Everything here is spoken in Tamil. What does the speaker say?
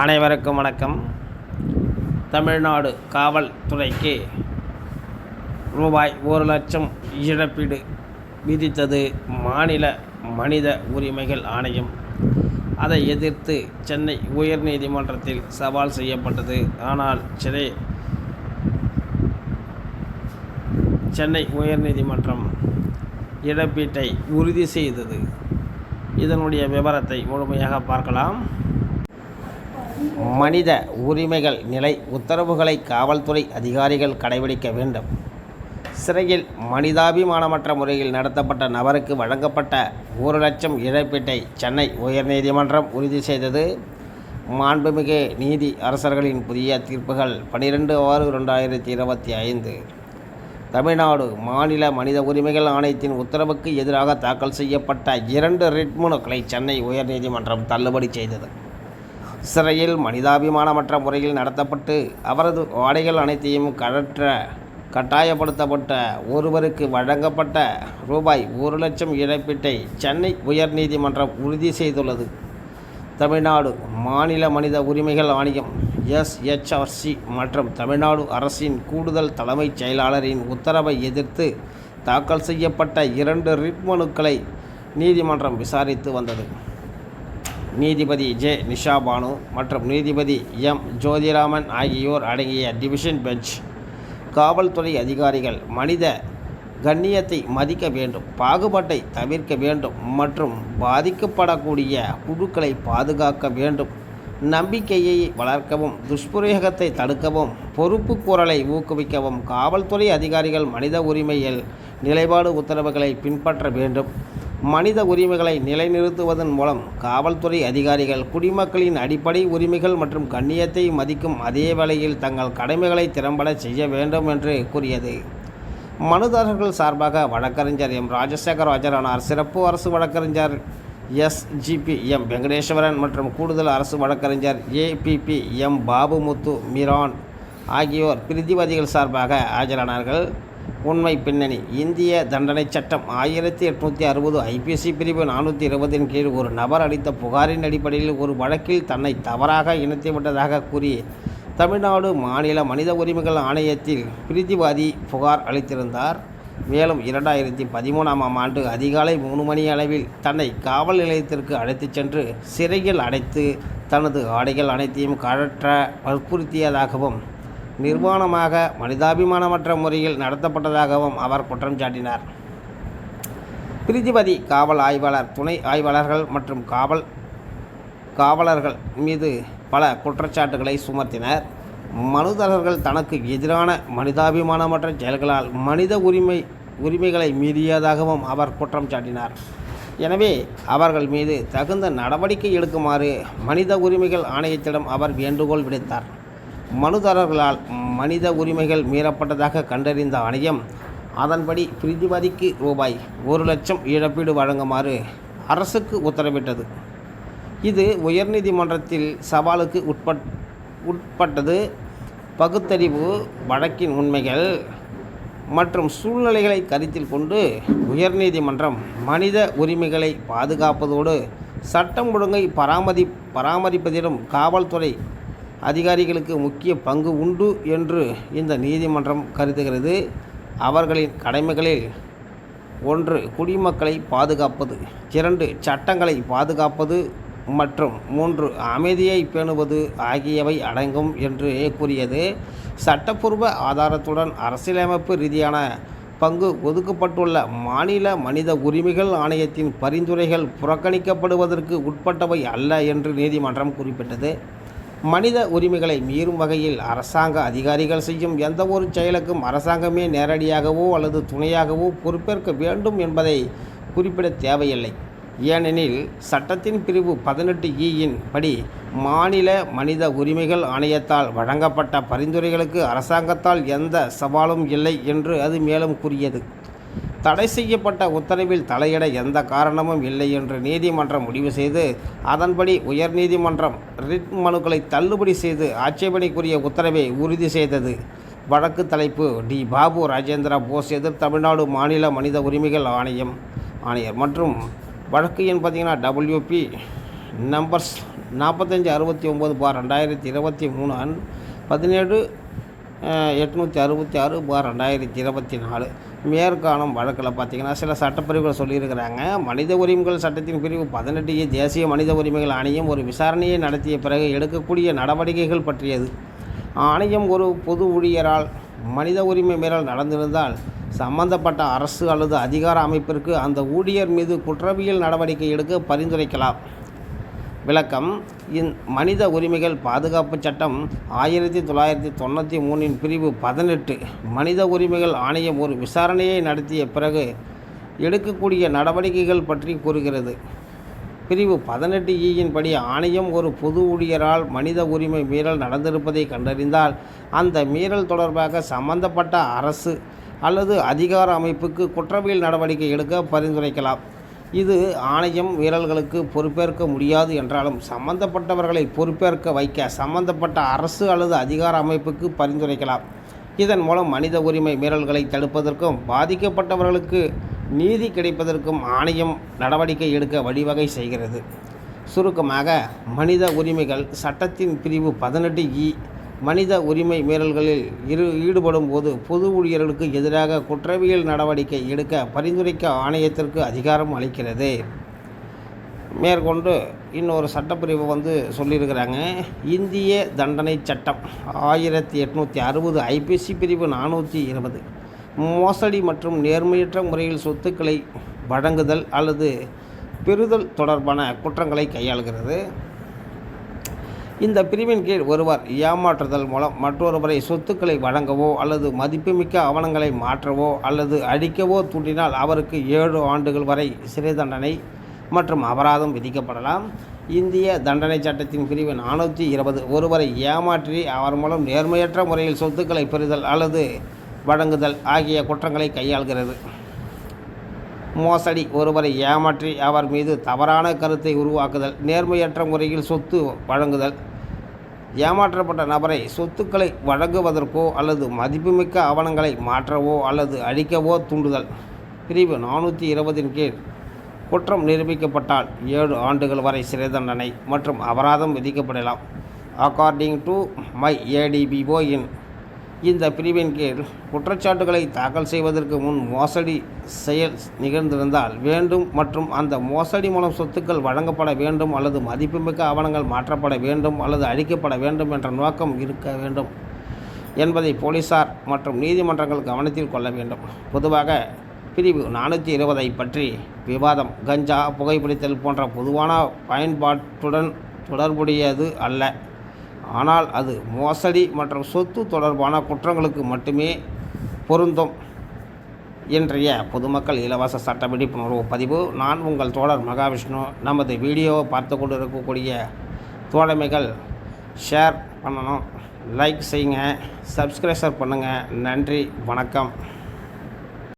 அனைவருக்கும் வணக்கம். தமிழ்நாடு காவல்துறைக்கு ரூபாய் ஒரு லட்சம் இழப்பீடு விதித்தது மாநில மனித உரிமைகள் ஆணையம். அதை எதிர்த்து சென்னை உயர்நீதிமன்றத்தில் சவால் செய்யப்பட்டது. ஆனால் சிறை சென்னை உயர்நீதிமன்றம் இழப்பீட்டை உறுதி செய்தது. இதனுடைய விவரத்தை முழுமையாக பார்க்கலாம். மனித உரிமைகள் நிலை உத்தரவுகளை காவல்துறை அதிகாரிகள் கடைபிடிக்க வேண்டும். சிறையில் மனிதாபிமானமற்ற முறையில் நடத்தப்பட்ட நபருக்கு வழங்கப்பட்ட ஒரு லட்சம் இழப்பீட்டை சென்னை உயர்நீதிமன்றம் உறுதி செய்தது. மாண்புமிகு நீதி அரசர்களின் புதிய தீர்ப்புகள் பனிரெண்டு ஆறு ரெண்டாயிரத்தி இருபத்தி ஐந்து. தமிழ்நாடு மாநில மனித உரிமைகள் ஆணையத்தின் உத்தரவுக்கு எதிராக தாக்கல் செய்யப்பட்ட இரண்டு ரிட் மனுக்களை சென்னை உயர்நீதிமன்றம் தள்ளுபடி செய்தது. சிறையில் மனிதாபிமானமற்ற முறையில் நடத்தப்பட்டு அவரது ஆடைகள் அனைத்தையும் கழற்ற கட்டாயப்படுத்தப்பட்ட ஒருவருக்கு வழங்கப்பட்ட ரூபாய் ஒரு லட்சம் இழப்பீட்டை சென்னை உயர்நீதிமன்றம் உறுதி செய்துள்ளது. தமிழ்நாடு மாநில மனித உரிமைகள் ஆணையம் எஸ்ஹெச்ஆர்சி மற்றும் தமிழ்நாடு அரசின் கூடுதல் தலைமைச் செயலாளரின் உத்தரவை எதிர்த்து தாக்கல் செய்யப்பட்ட இரண்டு ரிட் மனுக்களை நீதிமன்றம் விசாரித்து வந்தது. நீதிபதி ஜே. நிஷா பானு மற்றும் நீதிபதி எம். ஜோதிராமன் ஆகியோர் அடங்கிய டிவிஷன் பெஞ்ச். காவல்துறை அதிகாரிகள் மனித கண்ணியத்தை மதிக்க வேண்டும் பாகுபாட்டை தவிர்க்க வேண்டும் மற்றும் பாதிக்கப்படக்கூடிய குழுக்களை பாதுகாக்க வேண்டும். நம்பிக்கையை வளர்க்கவும் துஷ்பிரயோகத்தை தடுக்கவும் பொறுப்பு கூறலை ஊக்குவிக்கவும் காவல்துறை அதிகாரிகள் மனித உரிமையில் நிலைப்பாடு உத்தரவுகளை பின்பற்ற வேண்டும். மனித உரிமைகளை நிலைநிறுத்துவதன் மூலம் காவல்துறை அதிகாரிகள் குடிமக்களின் அடிப்படை உரிமைகள் மற்றும் கண்ணியத்தை மதிக்கும் அதே வேளையில் தங்கள் கடமைகளை திறம்பட செய்ய வேண்டும் என்று கூறியது. மனுதாரர்கள் சார்பாக வழக்கறிஞர் எம். ராஜசேகர் ஆஜரானார். சிறப்பு அரசு வழக்கறிஞர் எஸ்ஜிபி எம். வெங்கடேஸ்வரன் மற்றும் கூடுதல் அரசு வழக்கறிஞர் ஏபிபி எம். பாபுமுத்து மிரான் ஆகியோர் பிரதிவாதிகள் சார்பாக ஆஜரானார்கள். உண்மை பின்னணி. இந்திய தண்டனை சட்டம் ஆயிரத்தி எட்நூற்றி அறுபது ஐபிசி பிரிவு நானூற்றி இருபதின் கீழ் ஒரு நபர் அளித்த புகாரின் அடிப்படையில் ஒரு வழக்கில் தன்னை தவறாக இணைத்துவிட்டதாக கூறி தமிழ்நாடு மாநில மனித உரிமைகள் ஆணையத்தில் பிரீதிவாதி புகார் அளித்திருந்தார். மேலும் இரண்டாயிரத்தி பதிமூணாம் ஆண்டு அதிகாலை மூணு மணி அளவில் தன்னை காவல் நிலையத்திற்கு அழைத்துச் சென்று சிறையில் அடைத்து தனது ஆடைகள் அனைத்தையும் கழற்ற வற்புறுத்தியதாகவும் நிர்வாணமாக மனிதாபிமானமற்ற முறையில் நடத்தப்பட்டதாகவும் அவர் குற்றம் சாட்டினார். பிரிதிபதி காவல் ஆய்வாளர் துணை ஆய்வாளர்கள் மற்றும் காவல் காவலர்கள் மீது பல குற்றச்சாட்டுகளை சுமத்தினர். மனுதாரர்கள் தனக்கு எதிரான மனிதாபிமானமற்ற செயல்களால் மனித உரிமை உரிமைகளை மீறியதாகவும் அவர் குற்றம் சாட்டினார். எனவே அவர்கள் மீது தகுந்த நடவடிக்கை எடுக்குமாறு மனித உரிமைகள் ஆணையத்திடம் அவர் வேண்டுகோள் விடுத்தார். மனுதாரர்களால் மனித உரிமைகள் மீறப்பட்டதாக கண்டறிந்த ஆணையம் அதன்படி பிரதிபதிக்கு ரூபாய் ஒரு லட்சம் இழப்பீடு வழங்குமாறு அரசுக்கு உத்தரவிட்டது. இது உயர்நீதிமன்றத்தில் சவாலுக்கு உட்பட் உட்பட்டது. பகுத்தறிவு வழக்கின் உண்மைகள் மற்றும் சூழ்நிலைகளை கருத்தில் கொண்டு உயர்நீதிமன்றம் மனித உரிமைகளை பாதுகாப்பதோடு சட்டம் ஒழுங்கை பராமரி பராமரிப்பதிலும் காவல்துறை அதிகாரிகளுக்கு முக்கிய பங்கு உண்டு என்று இந்த நீதிமன்றம் கருதுகிறது. அவர்களின் கடமைகளில் ஒன்று குடிமக்களை பாதுகாப்பது. இரண்டு சட்டங்களை பாதுகாப்பது. மற்றும் மூன்று அமைதியை பேணுவது ஆகியவை அடங்கும் என்று கூறியது. சட்டப்பூர்வ ஆதாரத்துடன் அரசியலமைப்பு ரீதியான பங்கு ஒதுக்கப்பட்டுள்ள மாநில மனித உரிமைகள் ஆணையத்தின் பரிந்துரைகள் புறக்கணிக்கப்படுவதற்கு உட்பட்டவை அல்ல என்று நீதிமன்றம் குறிப்பிட்டது. மனித உரிமைகளை மீறும் வகையில் அரசாங்க அதிகாரிகள் செய்யும் எந்த ஒரு செயலுக்கும் அரசாங்கமே நேரடியாகவோ அல்லது துணையாகவோ பொறுப்பேற்க வேண்டும் என்பதை குறிப்பிட தேவையில்லை. ஏனெனில் சட்டத்தின் பிரிவு பதினெட்டு e இயின் படி மாநில மனித உரிமைகள் ஆணையத்தால் வழங்கப்பட்ட பரிந்துரைகளுக்கு அரசாங்கத்தால் எந்த சவாலும் இல்லை என்று அது மேலும் கூறியது. தடை செய்யப்பட்ட உத்தரவில் தலையிட எந்த காரணமும் இல்லை என்று நீதிமன்றம் முடிவு செய்து அதன்படி உயர்நீதிமன்றம் ரிட் மனுக்களை தள்ளுபடி செய்து ஆட்சேபனைக்குரிய உத்தரவை உறுதி செய்தது. வழக்கு தலைப்பு டி. பாபு ராஜேந்திர போஸ் எதிர் தமிழ்நாடு மாநில மனித உரிமைகள் ஆணையம் ஆணையர். மற்றும் வழக்கு எண் பார்த்திங்கன்னா டபிள்யூபி நம்பர்ஸ் நாற்பத்தஞ்சு அறுபத்தி ஒம்பது பார் ரெண்டாயிரத்தி இருபத்தி மூணு அன் பதினேழு எட்நூற்றி அறுபத்தி ஆறு பார் ரெண்டாயிரத்தி இருபத்தி நாலு. மேற்காணும் வழக்கில் பார்த்தீங்கன்னா சில சட்டப்பிரிவுகளை சொல்லியிருக்கிறாங்க. மனித உரிமைகள் சட்டத்தின் பிரிவு பதினெட்டு தேசிய மனித உரிமைகள் ஆணையம் ஒரு விசாரணையை நடத்திய பிறகு எடுக்கக்கூடிய நடவடிக்கைகள் பற்றியது. ஆணையம் ஒரு பொது ஊழியரால் மனித உரிமை மீறல் நடந்திருந்தால் சம்பந்தப்பட்ட அரசு அல்லது அதிகார அமைப்பிற்கு அந்த ஊழியர் மீது குற்றவியல் நடவடிக்கை எடுக்க பரிந்துரைக்கலாம். விளக்கம். இந் மனித உரிமைகள் பாதுகாப்பு சட்டம் ஆயிரத்தி தொள்ளாயிரத்தி தொண்ணூற்றி மூணின் பிரிவு பதினெட்டு. மனித உரிமைகள் ஆணையம் ஒரு விசாரணையை நடத்திய பிறகு எடுக்கக்கூடிய நடவடிக்கைகள் பற்றி கூறுகிறது. பிரிவு பதினெட்டு e ஈயின் படி ஆணையம் ஒரு பொது ஊழியரால் மனித உரிமை மீறல் நடந்திருப்பதை கண்டறிந்தால் அந்த மீறல் தொடர்பாக சம்பந்தப்பட்ட அரசு அல்லது அதிகார அமைப்புக்கு குற்றவியல் நடவடிக்கை எடுக்க பரிந்துரைக்கலாம். இது ஆணையம் மீறல்களுக்கு பொறுப்பேற்க முடியாது என்றாலும் சம்பந்தப்பட்டவர்களை பொறுப்பேற்க வைக்க சம்பந்தப்பட்ட அரசு அல்லது அதிகார அமைப்புக்கு பரிந்துரைக்கலாம். இதன் மூலம் மனித உரிமை மீறல்களை தடுப்பதற்கும் பாதிக்கப்பட்டவர்களுக்கு நீதி கிடைப்பதற்கும் ஆணையம் நடவடிக்கை எடுக்க வழிவகை செய்கிறது. சுருக்கமாக மனித உரிமைகள் சட்டத்தின் பிரிவு பதினெட்டு இ மனித உரிமை மீறல்களில் இரு ஈடுபடும் போது பொது ஊழியர்களுக்கு எதிராக குற்றவியல் நடவடிக்கை எடுக்க பரிந்துரைக்க ஆணையத்திற்கு அதிகாரம் அளிக்கிறது. மேற்கொண்டு இன்னொரு சட்டப்பிரிவு வந்து சொல்லியிருக்கிறாங்க. இந்திய தண்டனை சட்டம் ஆயிரத்தி எட்நூற்றி அறுபது ஐபிசி பிரிவு நானூற்றி இருபது. மோசடி மற்றும் நேர்மையற்ற முறையில் சொத்துக்களை வழங்குதல் அல்லது பெறுதல் தொடர்பான குற்றங்களை கையாளுகிறது. இந்த பிரிவின் கீழ் ஒருவர் ஏமாற்றுதல் மூலம் மற்றொருவரை சொத்துக்களை வழங்கவோ அல்லது மதிப்புமிக்க ஆவணங்களை மாற்றவோ அல்லது அழிக்கவோ தூண்டினால் அவருக்கு ஏழு ஆண்டுகள் வரை சிறை தண்டனை மற்றும் அபராதம் விதிக்கப்படலாம். இந்திய தண்டனை சட்டத்தின் பிரிவு நானூற்றி இருபது. ஒருவரை ஏமாற்றி அவர் மூலம் நேர்மையற்ற முறையில் சொத்துக்களை பெறுதல் அல்லது வழங்குதல் ஆகிய குற்றங்களை கையாள்கிறது. மோசடி ஒருவரை ஏமாற்றி அவர் மீது தவறான கருத்தை உருவாக்குதல் நேர்மையற்ற முறையில் சொத்து வழங்குதல். ஏமாற்றப்பட்ட நபரை சொத்துக்களை வழங்குவதற்கோ அல்லது மதிப்புமிக்க ஆவணங்களை மாற்றவோ அல்லது அழிக்கவோ தூண்டுதல். பிரிவு நானூற்றி இருபதின் கீழ். குற்றம் நிரூபிக்கப்பட்டால் ஏழு ஆண்டுகள் வரை சிறை தண்டனை மற்றும் அபராதம் விதிக்கப்படலாம். அக்கார்டிங் டு மை ஏடிபிஓ இன் இந்த பிரிவின் கீழ் குற்றச்சாட்டுகளை தாக்கல் செய்வதற்கு முன் மோசடி செயல் நிகழ்ந்திருந்தால் வேண்டும் மற்றும் அந்த மோசடி மூலம் சொத்துக்கள் வழங்கப்பட வேண்டும் அல்லது மதிப்புமிக்க ஆவணங்கள் மாற்றப்பட வேண்டும் அல்லது அழிக்கப்பட வேண்டும் என்ற நோக்கம் இருக்க வேண்டும் என்பதை போலீசார் மற்றும் நீதிமன்றங்கள் கவனத்தில் கொள்ள வேண்டும். பொதுவாக பிரிவு நானூற்றி இருபதை பற்றி விவாதம் கஞ்சா புகைப்பிடித்தல் போன்ற பொதுவான பயன்பாட்டுடன் தொடர்புடையது அல்ல. ஆனால் அது மோசடி மற்றும் சொத்து தொடர்பான குற்றங்களுக்கு மட்டுமே பொருந்தும் இன்றைய பொதுமக்கள் இலவச சட்ட விழிப்புணர்வு பதிவு. நான் உங்கள் தோழர் மகாவிஷ்ணு. நமது வீடியோவை பார்த்து கொண்டு இருக்கக்கூடிய தோழமைகள் ஷேர் பண்ணணும். லைக் செய்யுங்க. சப்ஸ்கிரைசர் பண்ணுங்கள் நன்றி. வணக்கம்.